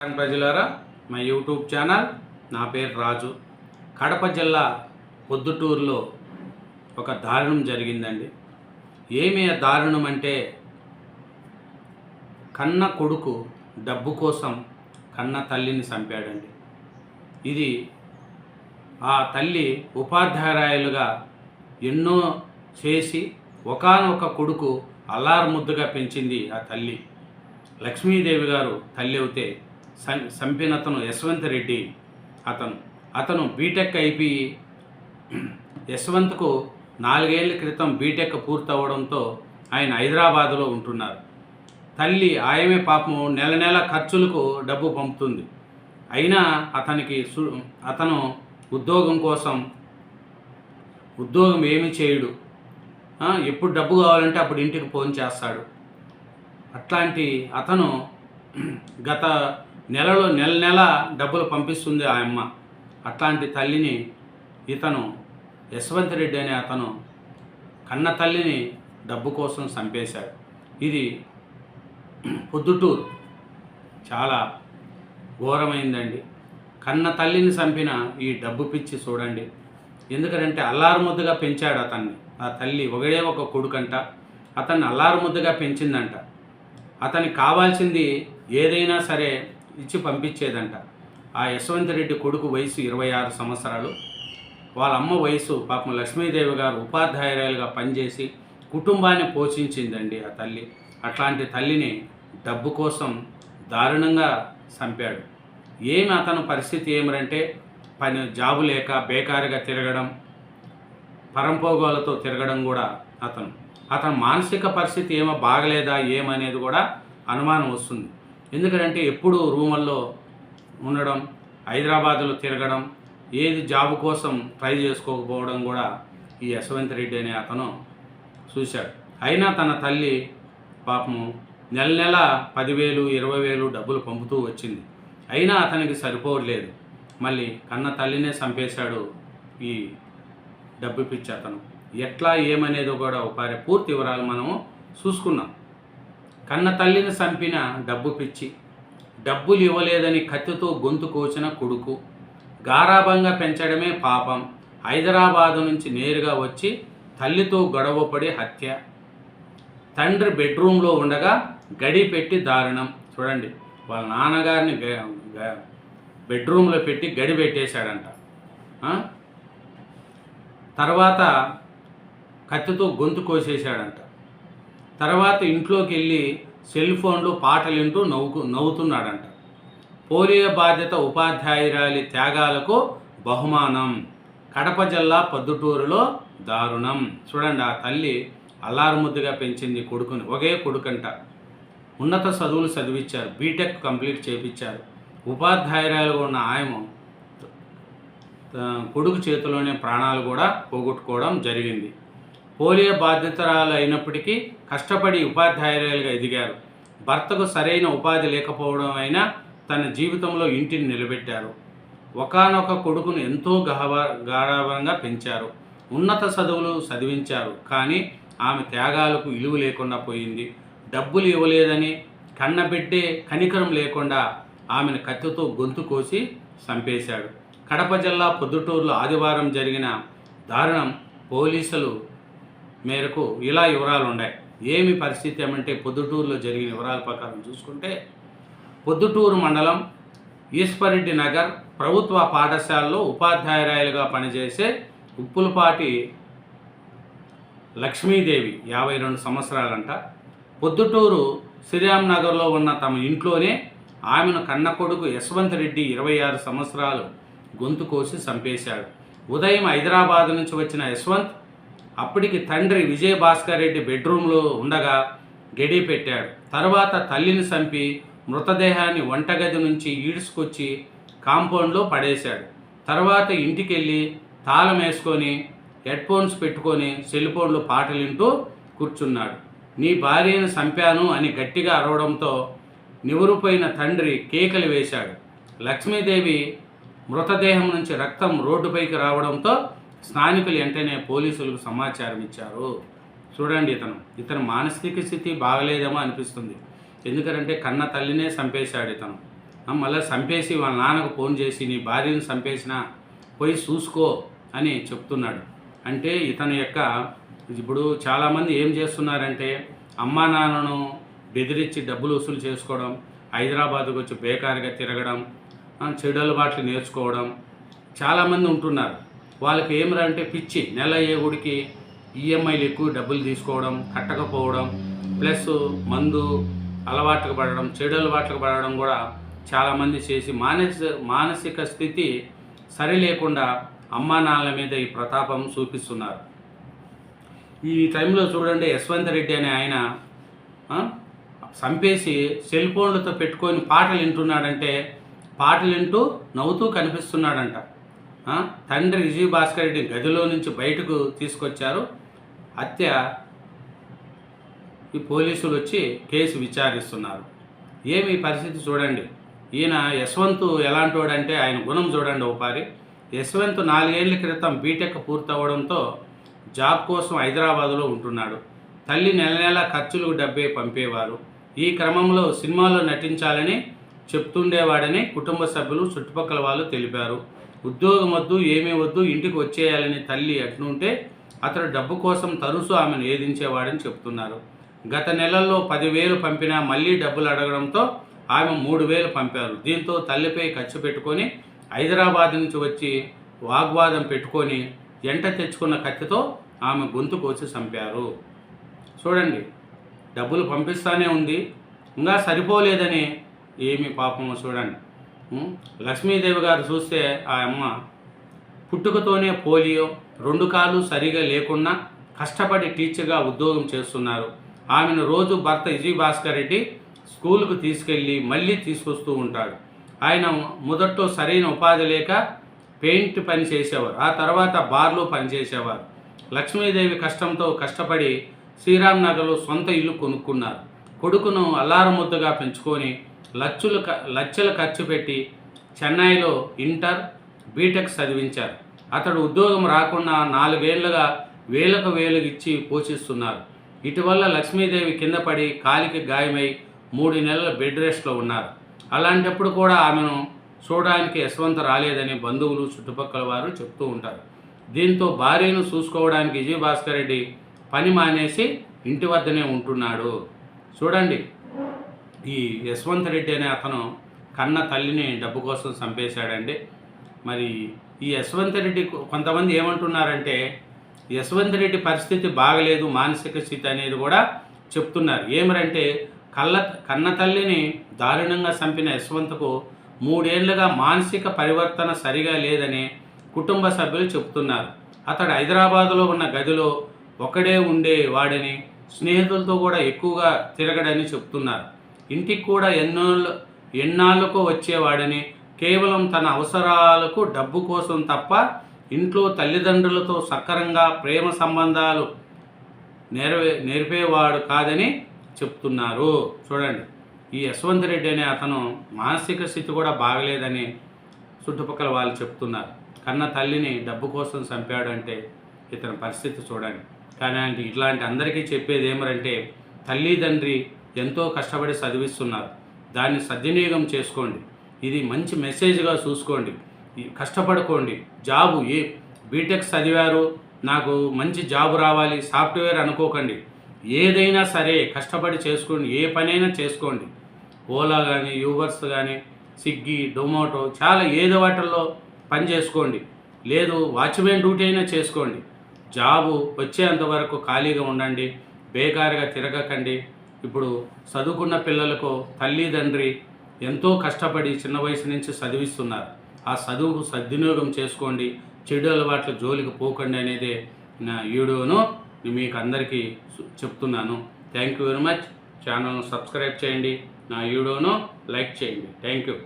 ప్రజలారా. మా YouTube channel నా పేరు రాజు. కడప జిల్లా పొద్దుటూరులో ఒక దారుణం జరిగిందండి. ఏమి ఆ దారుణం అంటే కన్న కొడుకు డబ్బు కోసం కన్న తల్లిని చంపాడండి. ఇది ఆ తల్లి ఉపాధ్యాయురాలుగా ఎన్నో చేసి ఒకానొక కొడుకు అల్లారు ముద్దుగా పెంచింది ఆ తల్లి. లక్ష్మీదేవి గారు తల్లి అవుతే చంపిన అతను యశ్వంత్ రెడ్డి. అతను అతను బీటెక్ అయిపోయి యశ్వంత్కు నాలుగేళ్ళ క్రితం బీటెక్ పూర్తవడంతో ఆయన హైదరాబాదులో ఉంటున్నారు. తల్లి ఆయమే పాపం నెల నెల ఖర్చులకు డబ్బు పంపుతుంది. అయినా అతనికి సు- అతను ఉద్యోగం కోసం ఉద్యోగం ఏమి చేయడు. ఎప్పుడు డబ్బు కావాలంటే అప్పుడు ఇంటికి ఫోన్ చేస్తాడు. అట్లాంటి అతను గత నెలలో నెల నెల డబ్బులు పంపిస్తుంది ఆ అమ్మ. అట్లాంటి తల్లిని ఇతను యశ్వంత్ రెడ్డి అనే అతను కన్న తల్లిని డబ్బు కోసం చంపేశాడు. ఇది పొద్దుటూరు. చాలా ఘోరమైందండి. కన్న తల్లిని చంపిన ఈ డబ్బు పిచ్చి చూడండి. ఎందుకంటే అల్లారు ముద్దుగా పెంచాడు అతన్ని. ఆ తల్లి ఒకడే ఒక కొడుకంట. అతన్ని అల్లారు ముద్దుగా పెంచిందంట. అతనికి కావాల్సింది ఏదైనా సరే ఇచ్చి పంపించేదంట. ఆ యశ్వంత్ రెడ్డి కొడుకు వయసు ఇరవై ఆరు సంవత్సరాలు. వాళ్ళ అమ్మ వయసు పాపం లక్ష్మీదేవి గారు ఉపాధ్యాయురాలుగా పనిచేసి కుటుంబాన్ని పోషించిందండి ఆ తల్లి. అట్లాంటి తల్లిని డబ్బు కోసం దారుణంగా చంపాడు. ఏమి అతను పరిస్థితి ఏమిరంటే పని జాబు లేక బేకారిగా తిరగడం పరంపోగోలతో తిరగడం కూడా అతను. అతని మానసిక పరిస్థితి ఏమో బాగలేదా ఏమనేది కూడా అనుమానం వస్తుంది. ఎందుకంటే ఎప్పుడు రూమల్లో ఉండడం హైదరాబాదులో తిరగడం ఏది జాబ్ కోసం ట్రై చేసుకోకపోవడం కూడా ఈ యశవంత్ రెడ్డి అనే అతను చూశాడు. అయినా తన తల్లి పాపము నెల నెల పదివేలు ఇరవై వేలు డబ్బులు పంపుతూ వచ్చింది. అయినా అతనికి సరిపోవట్లేదు. మళ్ళీ కన్న తల్లినే చంపేశాడు ఈ డబ్బు పిచ్చి అతను. ఎట్లా ఏమనేది కూడా ఒక పూర్తి వివరాలు మనము చూసుకున్నాం కన్న తల్లిని చంపిన డబ్బు పిచ్చి. డబ్బులు ఇవ్వలేదని కత్తితో గొంతు కోచిన కొడుకు. గారాభంగా పెంచడమే పాపం. హైదరాబాదు నుంచి నేరుగా వచ్చి తల్లితో గొడవపడి హత్య. తండ్రి బెడ్రూమ్లో ఉండగా గడి పెట్టి దారుణం. చూడండి వాళ్ళ నాన్నగారిని బెడ్రూమ్లో పెట్టి గడి పెట్టేశాడంట. తర్వాత కత్తితో గొంతు కోసేశాడంట. తర్వాత ఇంట్లోకి వెళ్ళి సెల్ ఫోన్లో పాటలు వింటూ నవ్వుకు నవ్వుతున్నాడంట. పోలియో బాధ్యత ఉపాధ్యాయురాలి త్యాగాలకు బహుమానం. కడప జిల్లా పొద్దుటూరులో దారుణం. చూడండి ఆ తల్లి అల్లారుముద్దుగా పెంచింది కొడుకుని. ఒకే కొడుకంట. ఉన్నత చదువులు చదివించారు బీటెక్ కంప్లీట్ చేపించారు ఉపాధ్యాయురాలుగా ఉన్న ఆయమ కొడుకు చేతిలోనే ప్రాణాలు కూడా పోగొట్టుకోవడం జరిగింది. పోలియో బాధితురాలు అయినప్పటికీ కష్టపడి ఉపాధ్యాయురాలుగా ఎదిగారు. భర్తకు సరైన ఉపాధి లేకపోవడం అయినా తన జీవితంలో ఇంటిని నిలబెట్టారు. ఒకానొక కొడుకును ఎంతో గహవ గాఢవంగా పెంచారు. ఉన్నత చదువులు చదివించారు. కానీ ఆమె త్యాగాలకు విలువ లేకుండా పోయింది. డబ్బులు ఇవ్వలేదని కన్నబిడ్డే కనికరం లేకుండా ఆమెను కత్తితో గొంతు కోసి చంపేశాడు. కడప జిల్లా పొద్దుటూరులో ఆదివారం జరిగిన దారుణం పోలీసులు మేరకు ఇలా వివరాలు ఉన్నాయి. ఏమి పరిస్థితి ఏమంటే పొద్దుటూరులో జరిగిన వివరాల ప్రకారం చూసుకుంటే పొద్దుటూరు మండలం ఈశ్వరెడ్డి నగర్ ప్రభుత్వ పాఠశాలలో ఉపాధ్యాయురాయలుగా పనిచేసే ఉప్పులపాటి లక్ష్మీదేవి యాభై రెండు సంవత్సరాలంట. పొద్దుటూరు శ్రీరామ్ నగర్లో ఉన్న తమ ఇంట్లోనే ఆమెను కన్న కొడుకు యశ్వంత్ రెడ్డి ఇరవై ఆరు సంవత్సరాలు గొంతు కోసి చంపేశాడు. ఉదయం హైదరాబాద్ నుంచి వచ్చిన యశ్వంత్ అప్పటికి తండ్రి విజయ భాస్కర్ రెడ్డి బెడ్రూమ్లో ఉండగా గడి పెట్టాడు. తర్వాత తల్లిని చంపి మృతదేహాన్ని వంటగది నుంచి ఈడ్చుకొచ్చి కాంపౌండ్లో పడేశాడు. తర్వాత ఇంటికెళ్ళి తాళం వేసుకొని హెడ్ ఫోన్స్ పెట్టుకొని సెల్ ఫోన్లో పాటలు వింటూ కూర్చున్నాడు. నీ భార్యను చంపాను అని గట్టిగా అరవడంతో నివురుపోయిన తండ్రి కేకలు వేశాడు. లక్ష్మీదేవి మృతదేహం నుంచి రక్తం రోడ్డుపైకి రావడంతో స్థానికులు వెంటనే పోలీసులకు సమాచారం ఇచ్చారు. చూడండి ఇతను. ఇతను మానసిక స్థితి బాగలేదేమో అనిపిస్తుంది. ఎందుకంటే కన్న తల్లినే చంపేశాడు ఇతను. మళ్ళీ చంపేసి వాళ్ళ నాన్నకు ఫోన్ చేసి నీ భార్యను చంపేసిన పోయి చూసుకో అని చెప్తున్నాడు. అంటే ఇతని యొక్క ఇప్పుడు చాలామంది ఏం చేస్తున్నారంటే అమ్మా నాన్నను బెదిరించి డబ్బులు వసూలు చేసుకోవడం హైదరాబాద్కు వచ్చి బేకారుగా తిరగడం చెడు అలవాట్లు నేర్చుకోవడం చాలామంది ఉంటున్నారు. వాళ్ళకి ఏమిరా అంటే పిచ్చి. నెల ఏగుడికి ఈఎంఐలు ఎక్కువ డబ్బులు తీసుకోవడం కట్టకపోవడం ప్లస్ మందు అలవాట్లకు పడడం చెడు అలవాట్లకు పడడం కూడా చాలామంది చేసి మానసిక మానసిక స్థితి సరి లేకుండా అమ్మా నాన్నల మీద ఈ ప్రతాపం చూపిస్తున్నారు. ఈ టైంలో చూడండి యశ్వంత్ రెడ్డి అనే ఆయన చంపేసి సెల్ ఫోన్లతో పెట్టుకొని పాటలు వింటున్నాడంటే పాటలు వింటూ నవ్వుతూ కనిపిస్తున్నాడంట. తండ్రి విజయ్ భాస్కర్ రెడ్డి గదిలో నుంచి బయటకు తీసుకొచ్చారు. హత్య. ఈ పోలీసులు వచ్చి కేసు విచారిస్తున్నారు. ఏమి పరిస్థితి చూడండి. ఈయన యశ్వంత్ ఎలాంటోడంటే ఆయన గుణం చూడండి ఒకసారి యశ్వంత్ నాలుగేళ్ళ క్రితం బీటెక్ పూర్తవడంతో జాబ్ కోసం హైదరాబాదులో ఉంటున్నాడు. తల్లి నెల నెల ఖర్చులు డబ్బే పంపేవారు. ఈ క్రమంలో సినిమాలో నటించాలని చెప్తుండేవాడని కుటుంబ సభ్యులు చుట్టుపక్కల వాళ్ళు తెలిపారు. ఉద్యోగం వద్దు ఏమీ వద్దు ఇంటికి వచ్చేయాలని తల్లి అట్నుంటే అతడు డబ్బు కోసం తరుసు ఆమెను ఏదించేవాడని చెప్తున్నారు. గత నెలల్లో పదివేలు పంపినా మళ్ళీ డబ్బులు అడగడంతో ఆమె మూడు వేలు పంపారు. దీంతో తల్లిపై ఖర్చు పెట్టుకొని హైదరాబాద్ నుంచి వచ్చి వాగ్వాదం పెట్టుకొని ఎంట తెచ్చుకున్న కత్తితో ఆమె గొంతు కోసి చంపారు. చూడండి డబ్బులు పంపిస్తానే ఉంది ఇంకా సరిపోలేదని ఏమి పాపము చూడండి. లక్ష్మీదేవి గారు చూస్తే ఆ అమ్మ పుట్టుకతోనే పోలియో రెండు కాళ్ళు సరిగా లేకుండా కష్టపడి టీచర్గా ఉద్యోగం చేస్తున్నారు. ఆమెను రోజు భర్త విజయ్ భాస్కర్ రెడ్డి స్కూల్కు తీసుకెళ్ళి మళ్ళీ తీసుకొస్తూ ఉంటాడు. ఆయన మొదట్లో సరైన ఉపాధి లేక పెయింట్ పని చేసేవారు ఆ తర్వాత బార్లో పనిచేసేవారు లక్ష్మీదేవి కష్టంతో కష్టపడి శ్రీరామ్ నగర్లో సొంత ఇల్లు కొనుక్కున్నారు. కొడుకును అల్లారముద్దగా పెంచుకొని లక్షలు క- లక్షలు ఖర్చు పెట్టి చెన్నైలో ఇంటర్ బీటెక్ చదివించారు. అతడు ఉద్యోగం రాకుండా నాలుగేళ్ళుగా వేలకు వేలు ఇచ్చి పోషిస్తున్నారు. ఇటీవల లక్ష్మీదేవి కింద పడి కాలికి గాయమై మూడు నెలల బెడ్ రెస్ట్లో ఉన్నారు. అలాంటప్పుడు కూడా ఆమెను చూడడానికి యశ్వంత్ రాలేదని బంధువులు చుట్టుపక్కల వారు చెప్తూ ఉంటారు. దీంతో భార్యను చూసుకోవడానికి విజయభాస్కర్ రెడ్డి పని మానేసి ఇంటి వద్దనే ఉంటున్నాడు. చూడండి. ఈ యశ్వంత్ రెడ్డి అనే అతను కన్న తల్లిని డబ్బు కోసం చంపేశాడండి. మరి ఈ యశ్వంత్ రెడ్డి కొంతమంది ఏమంటున్నారంటే యశ్వంత్ రెడ్డి పరిస్థితి బాగలేదు మానసిక స్థితి అనేది కూడా చెప్తున్నారు. ఏమరంటే కళ్ళ కన్న తల్లిని దారుణంగా చంపిన యశ్వంత్కు మూడేళ్ళుగా మానసిక పరివర్తన సరిగా లేదని కుటుంబ సభ్యులు చెప్తున్నారు. అతడు హైదరాబాదులో ఉన్న గదిలో ఒకడే ఉండే వాడని స్నేహితులతో కూడా ఎక్కువగా తిరగడని చెప్తున్నారు. ఇంటికి కూడా ఎన్నో ఎన్నాళ్ళకు వచ్చేవాడని. కేవలం తన అవసరాలకు డబ్బు కోసం తప్ప ఇంట్లో తల్లిదండ్రులతో సక్రంగా ప్రేమ సంబంధాలు నెరవే నేర్పేవాడు కాదని చెప్తున్నారు. చూడండి. ఈ యశ్వంత్ రెడ్డి అనే అతను మానసిక స్థితి కూడా బాగలేదని చుట్టుపక్కల వాళ్ళు చెప్తున్నారు. కన్న తల్లిని డబ్బు కోసం చంపాడు అంటే ఇతని పరిస్థితి చూడండి. కానీ అంటే ఇట్లాంటి అందరికీ చెప్పేది ఏమరంటే తల్లిదండ్రి ఎంతో కష్టపడి చదివిస్తున్నారు. దాన్ని సద్వినియోగం చేసుకోండి. ఇది మంచి మెసేజ్గా చూసుకోండి. కష్టపడుకోండి. జాబు ఏ బీటెక్ చదివారు నాకు మంచి జాబ్ రావాలి సాఫ్ట్వేర్ అనుకోకండి. ఏదైనా సరే కష్టపడి చేసుకోండి. ఏ పనైనా చేసుకోండి. ఓలా కానీ యూబర్స్ కానీ స్విగ్గీ డొమాటో చాలా ఏదో వాటిల్లో పని చేసుకోండి. లేదు వాచ్మెన్ డ్యూటీ అయినా చేసుకోండి. జాబు వచ్చేంత వరకు ఖాళీగా ఉండండి. బేకారుగా తిరగకండి. ఇప్పుడు చదువుకున్న పిల్లలకు తల్లిదండ్రి ఎంతో కష్టపడి చిన్న వయసు నుంచి చదివిస్తున్నారు. ఆ చదువుకు సద్వినియోగం చేసుకోండి. చెడు అలవాట్ల జోలికి పోకండి అనేదే నా వీడియోను మీకు అందరికీ చెప్తున్నాను. Thank you very much. ఛానల్ను సబ్స్క్రైబ్ చేయండి. నా వీడియోను లైక్ చేయండి. Thank you.